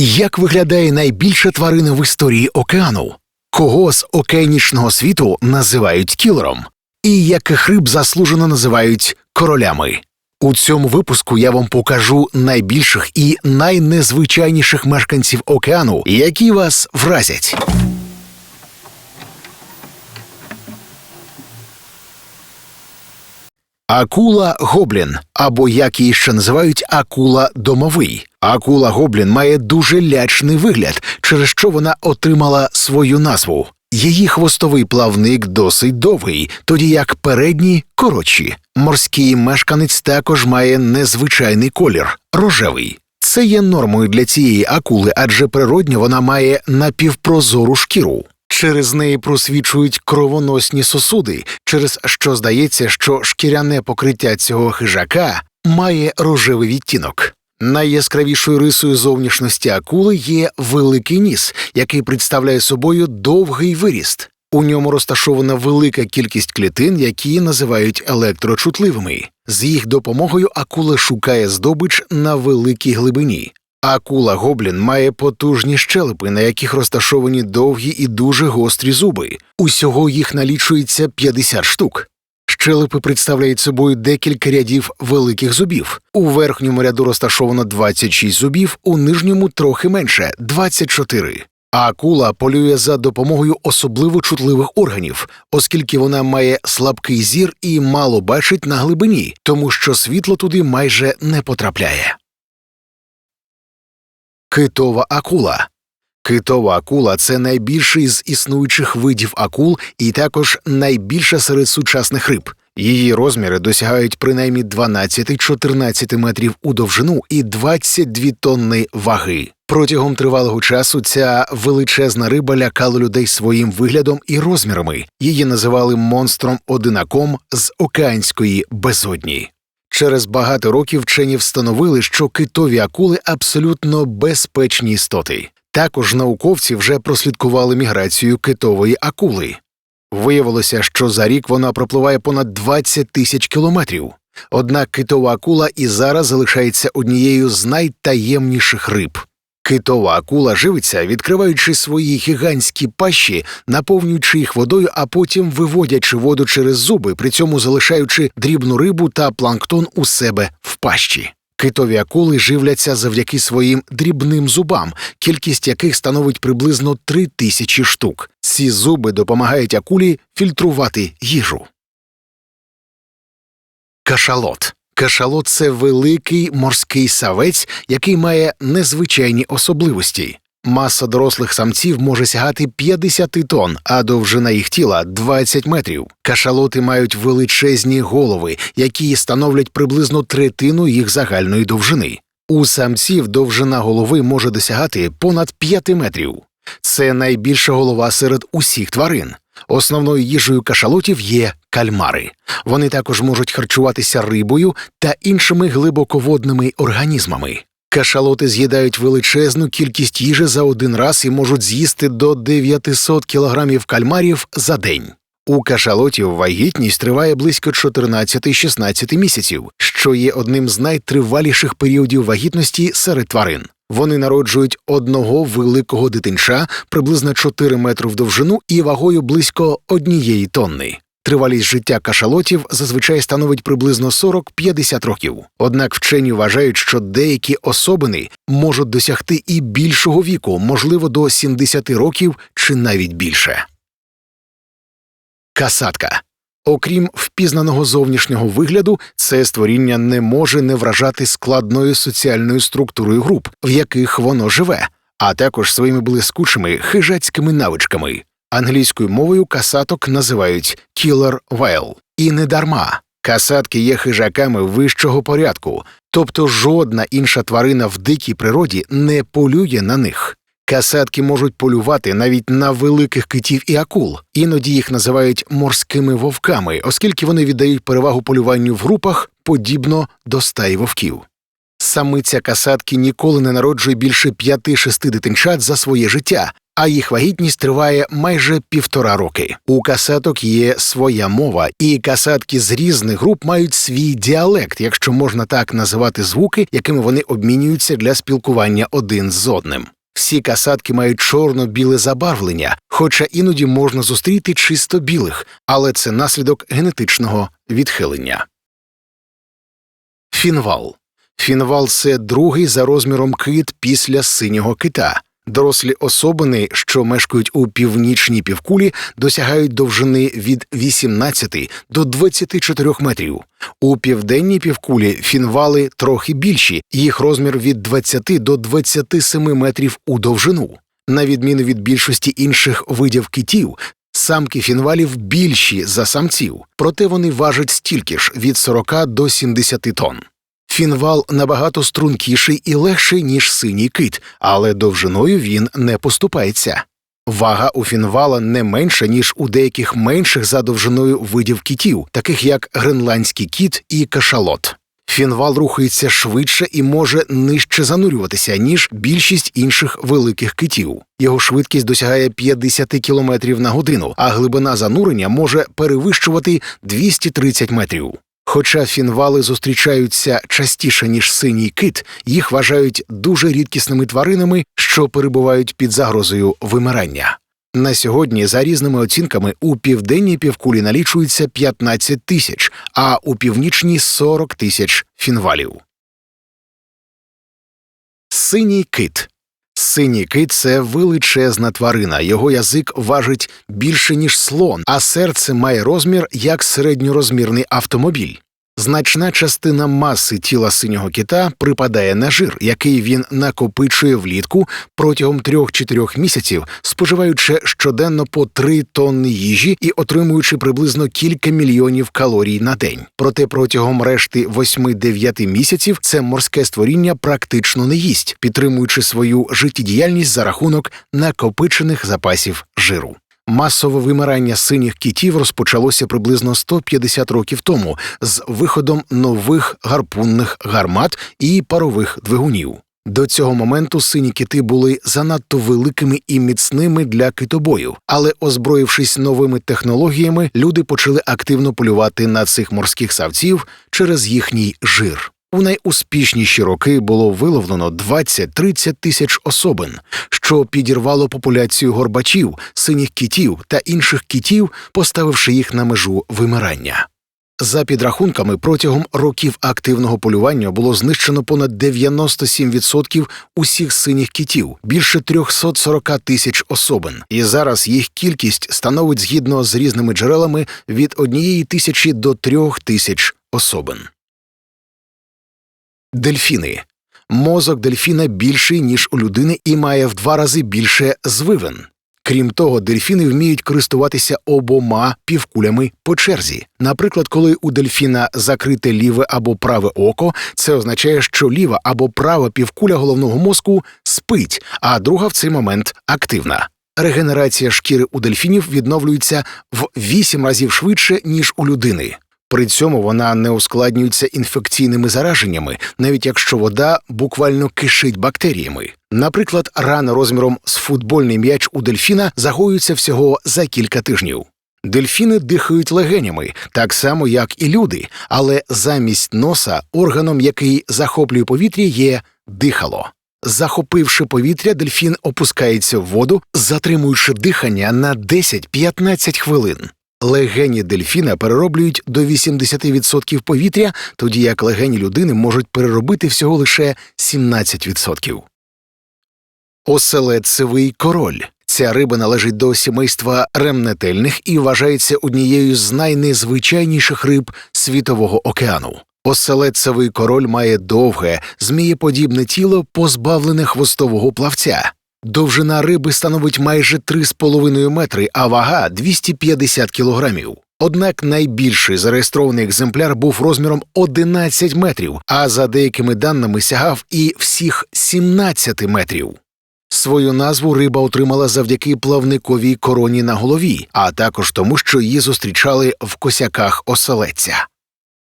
Як виглядає найбільша тварина в історії океану? Кого з океанічного світу називають кілером? І яких риб заслужено називають королями? У цьому випуску я вам покажу найбільших і найнезвичайніших мешканців океану, які вас вразять. Акула гоблін, або як її ще називають акула домовий. Акула гоблін має дуже лячний вигляд, через що вона отримала свою назву. Її хвостовий плавник досить довгий, тоді як передні коротші. Морський мешканець також має незвичайний колір рожевий. Це є нормою для цієї акули, адже природньо вона має напівпрозору шкіру. Через неї просвічують кровоносні сосуди, через що здається, що шкіряне покриття цього хижака має рожевий відтінок. Найяскравішою рисою зовнішності акули є великий ніс, який представляє собою довгий виріст. У ньому розташована велика кількість клітин, які називають електрочутливими. З їх допомогою акула шукає здобич на великій глибині. Акула гоблін має потужні щелепи, на яких розташовані довгі і дуже гострі зуби. Усього їх налічується 50 штук. Щелепи представляють собою декілька рядів великих зубів. У верхньому ряду розташовано 26 зубів, у нижньому трохи менше 24. А акула полює за допомогою особливо чутливих органів, оскільки вона має слабкий зір і мало бачить на глибині, тому що світло туди майже не потрапляє. Китова акула. Китова акула це найбільший з існуючих видів акул і також найбільша серед сучасних риб. Її розміри досягають принаймні 12-14 метрів у довжину і 22 тонни ваги. Протягом тривалого часу ця величезна риба лякала людей своїм виглядом і розмірами. Її називали монстром одинаком з океанської безодні. Через багато років вчені встановили, що китові акули абсолютно безпечні істоти. Також науковці вже прослідкували міграцію китової акули. Виявилося, що за рік вона пропливає понад 20 тисяч кілометрів. Однак китова акула і зараз залишається однією з найтаємніших риб. Китова акула живиться, відкриваючи свої гігантські пащі, наповнюючи їх водою, а потім виводячи воду через зуби, при цьому залишаючи дрібну рибу та планктон у себе в пащі. Китові акули живляться завдяки своїм дрібним зубам, кількість яких становить приблизно три тисячі штук. Ці зуби допомагають акулі фільтрувати їжу. Кашалот. Кашалот це великий морський савець, який має незвичайні особливості. Маса дорослих самців може сягати 50 тонн, а довжина їх тіла 20 метрів. Кашалоти мають величезні голови, які становлять приблизно третину їх загальної довжини. У самців довжина голови може досягати понад 5 метрів. Це найбільша голова серед усіх тварин. Основною їжею кашалотів є кальмари. Вони також можуть харчуватися рибою та іншими глибоководними організмами. Кашалоти з'їдають величезну кількість їжі за один раз і можуть з'їсти до 900 кілограмів кальмарів за день. У кашалотів вагітність триває близько 14-16 місяців, що є одним з найтриваліших періодів вагітності серед тварин. Вони народжують одного великого дитинча приблизно 4 метри в довжину і вагою близько однієї тонни. Тривалість життя кашалотів зазвичай становить приблизно 40-50 років. Однак вчені вважають, що деякі особини можуть досягти і більшого віку, можливо, до 70 років чи навіть більше. Касатка Окрім впізнаного зовнішнього вигляду, це створіння не може не вражати складною соціальною структурою груп, в яких воно живе, а також своїми блискучими хижацькими навичками. Англійською мовою касаток називають «killer whale». І не дарма. Касатки є хижаками вищого порядку, тобто жодна інша тварина в дикій природі не полює на них. Касатки можуть полювати навіть на великих китів і акул, іноді їх називають морськими вовками, оскільки вони віддають перевагу полюванню в групах подібно до стаї вовків. Самиця касатки ніколи не народжує більше 5-6 дитинчат за своє життя, а їх вагітність триває майже півтора роки. У касаток є своя мова, і касатки з різних груп мають свій діалект, якщо можна так називати звуки, якими вони обмінюються для спілкування один з одним. Всі касатки мають чорно-біле забарвлення, хоча іноді можна зустріти чисто білих, але це наслідок генетичного відхилення. Фінвал. Фінвал це другий за розміром кит після синього кита. Дорослі особини, що мешкають у північній півкулі, досягають довжини від 18 до 24 метрів. У південній півкулі фінвали трохи більші, їх розмір від 20 до 27 метрів у довжину. На відміну від більшості інших видів китів, самки фінвалів більші за самців, проте вони важать стільки ж від 40 до 70 тонн. Фінвал набагато стрункіший і легший, ніж синій кит, але довжиною він не поступається. Вага у фінвала не менша, ніж у деяких менших за довжиною видів китів, таких як гренландський кіт і кашалот. Фінвал рухається швидше і може нижче занурюватися, ніж більшість інших великих китів. Його швидкість досягає 50 км на годину, а глибина занурення може перевищувати 230 метрів. Хоча фінвали зустрічаються частіше, ніж синій кит, їх вважають дуже рідкісними тваринами, що перебувають під загрозою вимирання. На сьогодні, за різними оцінками, у південній півкулі налічується 15 тисяч, а у північній 40 тисяч фінвалів. Синій кит. Синій кит це величезна тварина. Його язик важить більше, ніж слон, а серце має розмір як середньорозмірний автомобіль. Значна частина маси тіла синього кита припадає на жир, який він накопичує влітку протягом 3-4 місяців, споживаючи щоденно по 3 тонни їжі і отримуючи приблизно кілька мільйонів калорій на день. Проте протягом решти 8-9 місяців це морське створіння практично не їсть, підтримуючи свою життєдіяльність за рахунок накопичених запасів жиру. Масове вимирання синіх китів розпочалося приблизно 150 років тому з виходом нових гарпунних гармат і парових двигунів. До цього моменту сині кити були занадто великими і міцними для китобою, але, озброївшись новими технологіями, люди почали активно полювати на цих морських савців через їхній жир. У найуспішніші роки було виловлено 20-30 тисяч особин, що підірвало популяцію горбачів, синіх кітів та інших кітів, поставивши їх на межу вимирання. За підрахунками, протягом років активного полювання було знищено понад 97% усіх синіх кітів, більше 340 тисяч особин, і зараз їх кількість становить згідно з різними джерелами від однієї тисячі до трьох тисяч особин. Дельфіни. Мозок дельфіна більший, ніж у людини, і має в два рази більше звивин. Крім того, дельфіни вміють користуватися обома півкулями по черзі. Наприклад, коли у дельфіна закрите ліве або праве око, це означає, що ліва або права півкуля головного мозку спить, а друга в цей момент активна. Регенерація шкіри у дельфінів відновлюється в вісім разів швидше, ніж у людини. При цьому вона не ускладнюється інфекційними зараженнями, навіть якщо вода буквально кишить бактеріями. Наприклад, рана розміром з футбольний м'яч у дельфіна загоюється всього за кілька тижнів. Дельфіни дихають легенями, так само як і люди, але замість носа органом, який захоплює повітря, є дихало. Захопивши повітря, дельфін опускається в воду, затримуючи дихання на 10-15 хвилин. Легені дельфіна перероблюють до 80% повітря, тоді як легені людини можуть переробити всього лише 17%. Оселедцевий король. Ця риба належить до сімейства ремнетельних і вважається однією з найнезвичайніших риб світового океану. Оселедцевий король має довге, змієподібне тіло, позбавлене хвостового плавця. Довжина риби становить майже 3,5 метри, а вага 250 кілограмів. Однак найбільший зареєстрований екземпляр був розміром 11 метрів, а за деякими даними сягав і всіх 17 метрів. Свою назву риба отримала завдяки плавниковій короні на голові, а також тому, що її зустрічали в косяках оселедця.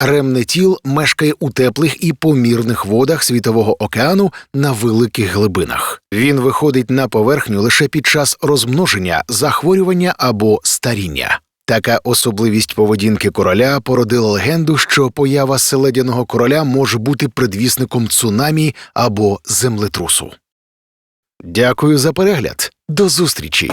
Ремнетіл мешкає у теплих і помірних водах світового океану на великих глибинах. Він виходить на поверхню лише під час розмноження, захворювання або старіння. Така особливість поведінки короля породила легенду, що поява селедяного короля може бути предвісником цунамі або землетрусу. Дякую за перегляд. До зустрічі!